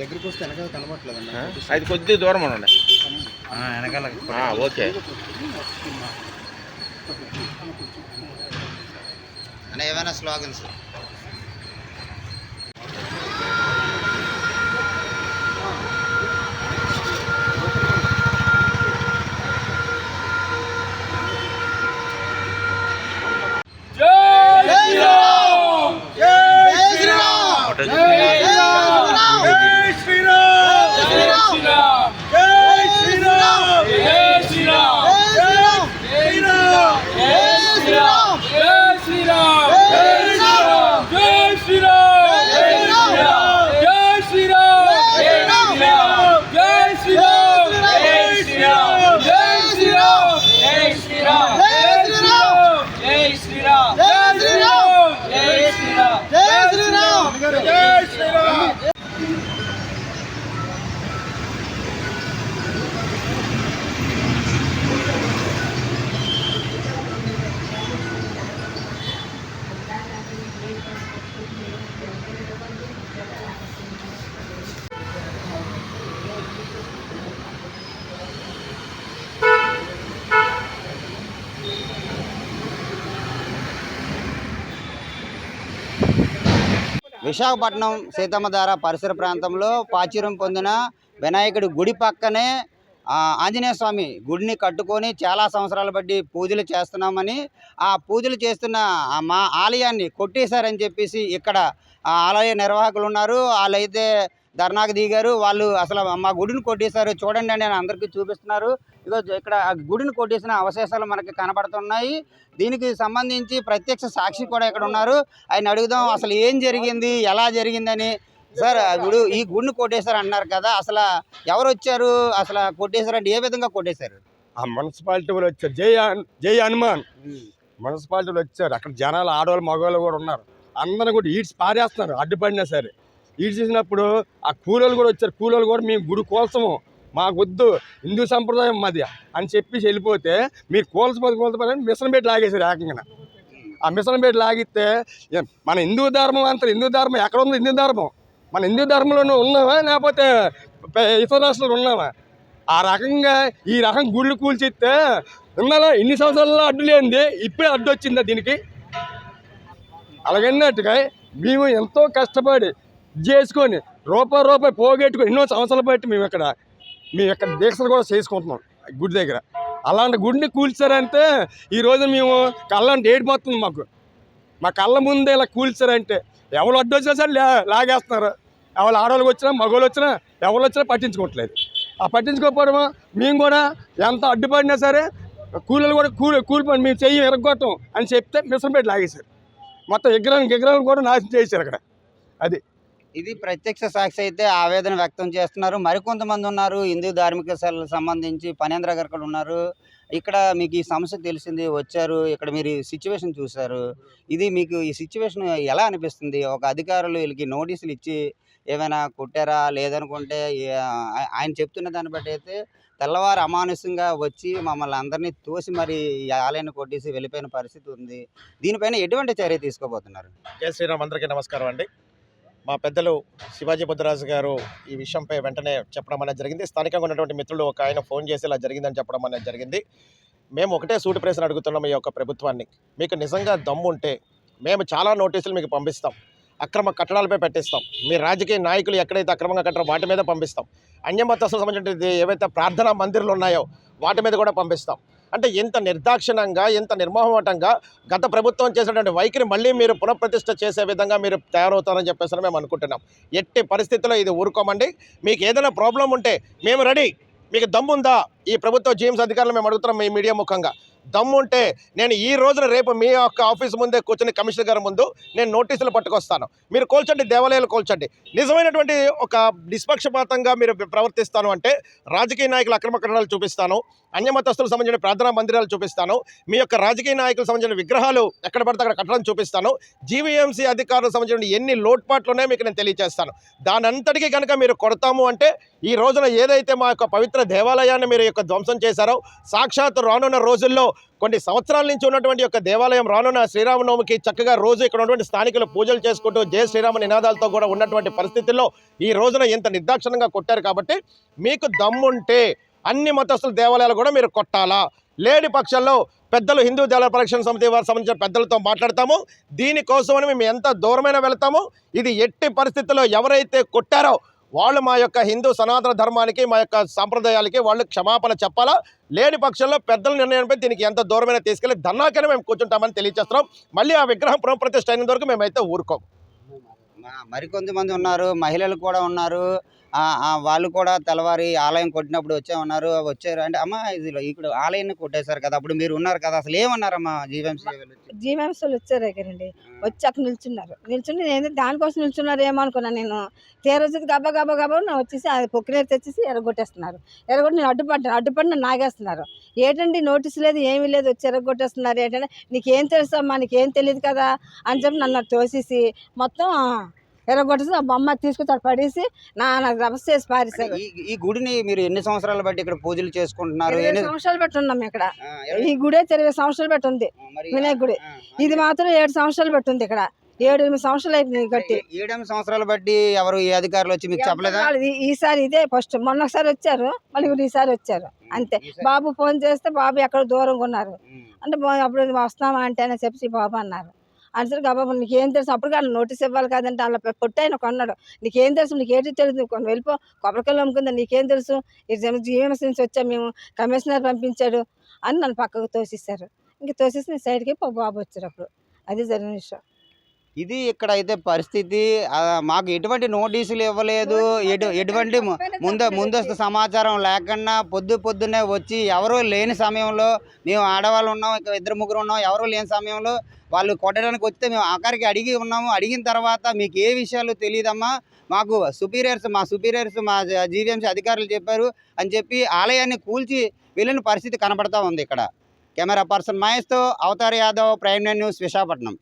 దగ్గరికి వస్తే వెనకాల కనబడట్లేదన్న అది కొద్ది దూరం ఉండండి. వెనకాల. ఆ, ఓకే. అన్న ఏమైనా స్లోగన్స్? విశాఖపట్నం సీతమ్మధార పరిసర ప్రాంతంలో ప్రాచుర్యం పొందిన వినాయకుడి గుడి పక్కనే ఆంజనేయ స్వామి గుడిని కట్టుకొని చాలా సంవత్సరాలు బట్టి పూజలు చేస్తున్నామని ఆ పూజలు చేస్తున్న మా ఆలయాన్ని కొట్టేశారని చెప్పేసి ఇక్కడ ఆ ఆలయ నిర్వాహకులు ఉన్నారు. వాళ్ళైతే ధర్నాకు దిగారు. వాళ్ళు అసలు మా గుడిని కొట్టేశారు. చూడండి అని అందరికీ చూపిస్తున్నారు. ఇగో ఇక్కడ ఆ గుడిని కొట్టేసిన అవశేషాలు మనకి కనబడుతున్నాయి. దీనికి సంబంధించి ప్రత్యక్ష సాక్షి కూడా ఇక్కడ ఉన్నారు. ఆయన అడుగుదాం అసలు ఏం జరిగింది ఎలా జరిగిందని. సార్ ఇప్పుడు ఈ గుడిని కొట్టేశారు అన్నారు కదా అసలు ఎవరు వచ్చారు అసలు కొట్టేశారంటే ఏ విధంగా కొట్టేశారు? ఆ మున్సిపాలిటీ వాళ్ళు వచ్చారు. జై జై హనుమాన్. మున్సిపాలిటీ వాళ్ళు వచ్చారు. అక్కడ జనాలు ఆడవాళ్ళు మగవాళ్ళు కూడా ఉన్నారు. అందరూ కూడా ఈడ్చి పారేస్తున్నారు. అడ్డుపడినా సరే. ఈడ్చేసినప్పుడు ఆ కూలోళ్ళు కూడా వచ్చారు. కూలోళ్ళు కూడా మేము గుడి కోసము మాకు వద్దు. హిందూ సంప్రదాయం మాది అని చెప్పేసి వెళ్ళిపోతే మీరు కోల్చిపోతే కోల్చిపోతే మిషన్ పెట్టి లాగేశారు ఏకంగా ఆ మిషన్ పెట్టి లాగితే మన హిందూ ధర్మం అంతా హిందూ ధర్మం ఎక్కడ ఉంది హిందూ ధర్మం? మన హిందూ ధర్మంలోనే ఉన్నామా లేకపోతే ఇతర రాష్ట్రాలు ఉన్నామా ఆ రకంగా ఈ రకం గుళ్ళు కూల్చిస్తే ఉన్నాలా ఇన్ని సంవత్సరాల్లో అడ్డు లేనిది. ఇప్పుడే అడ్డు వచ్చిందా దీనికి? అలాగన్నట్టుగా మేము ఎంతో కష్టపడి చేసుకొని రూపాయి రూపాయి పోగొట్టుకొని ఎన్నో సంవత్సరాలు బట్టి మేము ఇక్కడ మేము ఇక్కడ దీక్షలు కూడా చేసుకుంటున్నాం గుడి దగ్గర. అలాంటి గుడిని కూల్చారంటే ఈరోజు మేము కళ్ళంటే ఏడిపోతుంది మాకు. మా కళ్ళ ముందే ఇలా కూల్చారంటే ఎవరు అడ్డు వచ్చినా సరే లాగేస్తున్నారు. ఎవరు ఆడవాళ్ళకి వచ్చినా మగవాళ్ళు వచ్చినా ఎవరు వచ్చినా పట్టించుకోవట్లేదు. ఆ పట్టించుకోకపోవడం మేము కూడా ఎంత అడ్డుపడినా సరే కూలీలు కూడా కూలి కూలిపోయి మేము చెయ్యి ఎరగొట్టం అని చెప్తే మిషన్ పెట్టి లాగేశారు. మొత్తం విగ్రహం విగ్రహం కూడా నాశనం చేశారు అక్కడ. అది ఇది ప్రత్యక్ష సాక్షి అయితే ఆవేదన వ్యక్తం చేస్తున్నారు. మరికొంతమంది ఉన్నారు. హిందూ ధార్మిక శాలకు సంబంధించి పనేంద్ర గారు కూడా ఉన్నారు. ఇక్కడ మీకు ఈ సమస్య తెలిసింది వచ్చారు. ఇక్కడ మీరు సిచ్యువేషన్ చూశారు. ఇది మీకు ఈ సిచ్యువేషన్ ఎలా అనిపిస్తుంది? ఒక అధికారులు వీళ్ళకి నోటీసులు ఇచ్చి ఏమైనా కొట్టారా? లేదనుకుంటే ఆయన చెప్తున్న దాన్ని బట్టి అయితే తెల్లవారు అమానుషంగా వచ్చి మమ్మల్ని అందరినీ తోసి మరి ఆలయాన్ని కొట్టేసి వెళ్ళిపోయిన పరిస్థితి ఉంది. దీనిపైన ఎటువంటి చర్య తీసుకోబోతున్నారు? జయ శ్రీరామ్. అందరికీ నమస్కారం అండి. మా పెద్దలు శివాజీ బుద్ధరాజు గారు ఈ విషయంపై వెంటనే చెప్పడం అనేది జరిగింది. స్థానికంగా ఉన్నటువంటి మిత్రులు ఒక ఆయన ఫోన్ చేసి ఇలా జరిగిందని చెప్పడం అనేది జరిగింది. మేము ఒకటే సూటి ప్రశ్న అడుగుతున్నాం ఈ యొక్క ప్రభుత్వాన్ని. మీకు నిజంగా దమ్ము ఉంటే మేము చాలా నోటీసులు మీకు పంపిస్తాం. అక్రమ కట్టడాలపై పెట్టిస్తాం. మీ రాజకీయ నాయకులు ఎక్కడైతే అక్రమంగా కట్టడం వాటి మీద పంపిస్తాం. అన్యమతస్తులకు సంబంధించిన ఏవైతే ప్రార్థనా మందిర్లు ఉన్నాయో వాటి మీద కూడా పంపిస్తాం. అంటే ఎంత నిర్దాక్షిణంగా ఎంత నిర్మోహమటంగా గత ప్రభుత్వం చేసినటువంటి వైఖరి మళ్ళీ మీరు పునఃప్రతిష్ఠ చేసే విధంగా మీరు తయారవుతారని చెప్పేసి మేము అనుకుంటున్నాం. ఎట్టి పరిస్థితుల్లో ఇది ఊరుకోమండి. మీకు ఏదైనా ప్రాబ్లం ఉంటే మేము రెడీ. మీకు దమ్ముందా? ఈ ప్రభుత్వ జీఎంస్ అధికారులు మేము అడుగుతున్నాం మీ మీడియా ముఖంగా. దమ్ముంటే నేను ఈ రోజున రేపు మీ యొక్క ఆఫీస్ ముందే కూర్చొని కమిషనర్ గారి ముందు నేను నోటీసులు పట్టుకొస్తాను. మీరు కోల్చండి దేవాలయాలు కోల్చండి. నిజమైనటువంటి ఒక నిష్పక్షపాతంగా మీరు ప్రవర్తిస్తాను అంటే రాజకీయ నాయకుల అక్రమ కట్టడాలు చూపిస్తాను అన్యమతస్తులకు సంబంధించిన ప్రార్థనా మందిరాలు చూపిస్తాను మీ యొక్క రాజకీయ నాయకులకు సంబంధించిన విగ్రహాలు ఎక్కడ పడితే అక్కడ కట్టడం చూపిస్తాను జీవీఎంసీ అధికారులకు సంబంధించిన ఎన్ని లోట్పాట్లు ఉన్నాయో మీకు నేను తెలియజేస్తాను. దాని అంతటికీ కనుక మీరు కొడతాము అంటే ఈ రోజున ఏదైతే మా యొక్క పవిత్ర దేవాలయాన్ని మీరు యొక్క ధ్వంసం చేశారో సాక్షాత్ రానున్న రోజుల్లో కొన్ని సంవత్సరాల నుంచి ఉన్నటువంటి యొక్క దేవాలయం రానున్న శ్రీరామనవమికి చక్కగా రోజు ఇక్కడ ఉన్నటువంటి స్థానికులు పూజలు చేసుకుంటూ జయ శ్రీరామ నినాదాలతో కూడా ఉన్నటువంటి పరిస్థితుల్లో ఈ రోజున ఇంత నిర్దాక్షిణంగా కొట్టారు కాబట్టి మీకు దమ్ముంటే అన్ని మతస్థుల దేవాలయాలు కూడా మీరు కొట్టాలా? లేని పక్షంలో పెద్దలు హిందూ దేవాలయ పరిరక్షణ సమితి వారికి సంబంధించిన పెద్దలతో మాట్లాడతాము. దీనికోసమని మేము ఎంత దూరమైన వెళతాము. ఇది ఎట్టి పరిస్థితుల్లో ఎవరైతే కొట్టారో వాళ్ళు మా యొక్క హిందూ సనాతన ధర్మానికి మా యొక్క సాంప్రదాయాలకి వాళ్ళు క్షమాపణ చెప్పాలా? లేని పక్షంలో పెద్దల నిర్ణయంపై దీనికి ఎంత దూరమైన తీసుకెళ్ళి దన్నాకనే మేము కూర్చుంటామని తెలియజేస్తున్నాం మళ్ళీ ఆ విగ్రహం పునఃప్రతిష్ట అయినంత వరకు మేమైతే ఊరుకోం మరికొంతమంది ఉన్నారు మహిళలు కూడా ఉన్నారు. వాళ్ళు కూడా తెల్లవారి ఆలయం కొట్టినప్పుడు వచ్చే ఉన్నారు వచ్చారు. అంటే అమ్మ ఇది ఇక్కడ ఆలయాన్ని కొట్టేశారు కదా అప్పుడు మీరు ఉన్నారు కదా అసలు ఏమన్నారమ్మా వచ్చి? జీఎంసీలు వచ్చారు దగ్గరండి వచ్చి అక్కడ నిల్చున్నారు. నిల్చుని నేను దానికోసం నిల్చున్నారు ఏమో అనుకున్నాను నేను? తీరొచ్చి గబా గబా గబా నా వచ్చేసి అది పొక్కినేరు తెచ్చేసి ఎరగొట్టేస్తున్నారు. ఎరగొట్టి నేను అడ్డుపడ్డాను అడ్డుపడి నన్ను నాగేస్తున్నారు ఏంటండి నోటీస్ లేదు ఏమీ లేదు వచ్చి ఎరగొట్టేస్తున్నారు ఏంటంటే నీకేం తెలుసమ్మా నీకేం తెలియదు కదా అని చెప్పి నన్ను తోసేసి మొత్తం ఎరగొట్టేసి ఆ బొమ్మ తీసుకొచ్చి పడేసి నా నాకు రభస చేసి పారేశారు. ఈ ఈ గుడిని మీరు ఎన్ని సంవత్సరాలు బట్టి ఇక్కడ పూజలు చేసుకుంటున్నారు? ఇరవై ఎన్ని సంవత్సరాలు పెట్టి ఉన్నాం ఇక్కడ. ఆ, ఇరవై- ఈ గుడి ఇరవై సంవత్సరాలు పెట్టి ఉంది. ఆ, మరి వినాయక గుడి. ఆ, ఇది మాత్రం ఏడు సంవత్సరాలు పెట్టి ఉంది ఇక్కడ. ఏడు ఎనిమిది సంవత్సరాలు అయిపోయింది కట్టి ఏ- ఏడెనిమిది సంవత్సరాలు బట్టి ఎవరు ఈ అధికారులు వచ్చి మీకు చెప్పలేదా? వాళ్ళు ఈ- ఈసారి ఇదే ఫస్ట్. మొన్న ఒకసారి వచ్చారు. మళ్ళీ ఇప్పుడు ఈసారి వచ్చారు. అంతే. ఈసారి- బాబు ఫోన్ చేస్తే బాబు ఎక్కడ దూరంగా ఉన్నారు. ఉమ్. అంటే అప్పుడు వస్తామా అంటే అని చెప్పి బాబు అన్నారు. అనేసరికి బాబు నీకేం తెలుసు? అప్పుడు వాళ్ళు నోటీస్ ఇవ్వాలి కదంటే అలా పొట్టి ఆయన కొన్నాడు. నీకేం తెలుసు? నీకేంటి తెలుసు కొన్ని వెళ్ళిపో కొబ్బరికాయలు అమ్ముకుందా? నీకేం తెలుసు? జీఎంఎస్ నుంచి వచ్చాం మేము? కమిషనర్ పంపించాడు అని నన్ను పక్కకు తోసిస్తారు ఇంక తోసేసి నేను సైడ్కి బాబు వచ్చారు అప్పుడు. అది జరిగిన విషయం. ఇది ఇక్కడ అయితే పరిస్థితి మాకు ఎటువంటి నోటీసులు ఇవ్వలేదు. ఎటు ఎటువంటి ముంద ముందస్తు సమాచారం లేకుండా పొద్దు పొద్దున్నే వచ్చి ఎవరూ లేని సమయంలో మేము ఆడవాళ్ళు ఉన్నాం ఇక ఇద్దరు ముగ్గురు ఉన్నాం ఎవరూ లేని సమయంలో వాళ్ళు కొట్టడానికి వస్తే మేము ఆఖరికి అడిగి ఉన్నాము. అడిగిన తర్వాత మీకు ఏ విషయాలు తెలియదమ్మా మాకు సుపీరియర్స్ మా సుపీరియర్స్ మా జీవీఎంసీ అధికారులు చెప్పారు అని చెప్పి ఆలయాన్ని కూల్చి వెళ్ళిన పరిస్థితి కనపడతా ఉంది ఇక్కడ. కెమెరా పర్సన్ మహేష్తో అవతార్ యాదవ్ ప్రైమ్ న్యూస్ విశాఖపట్నం.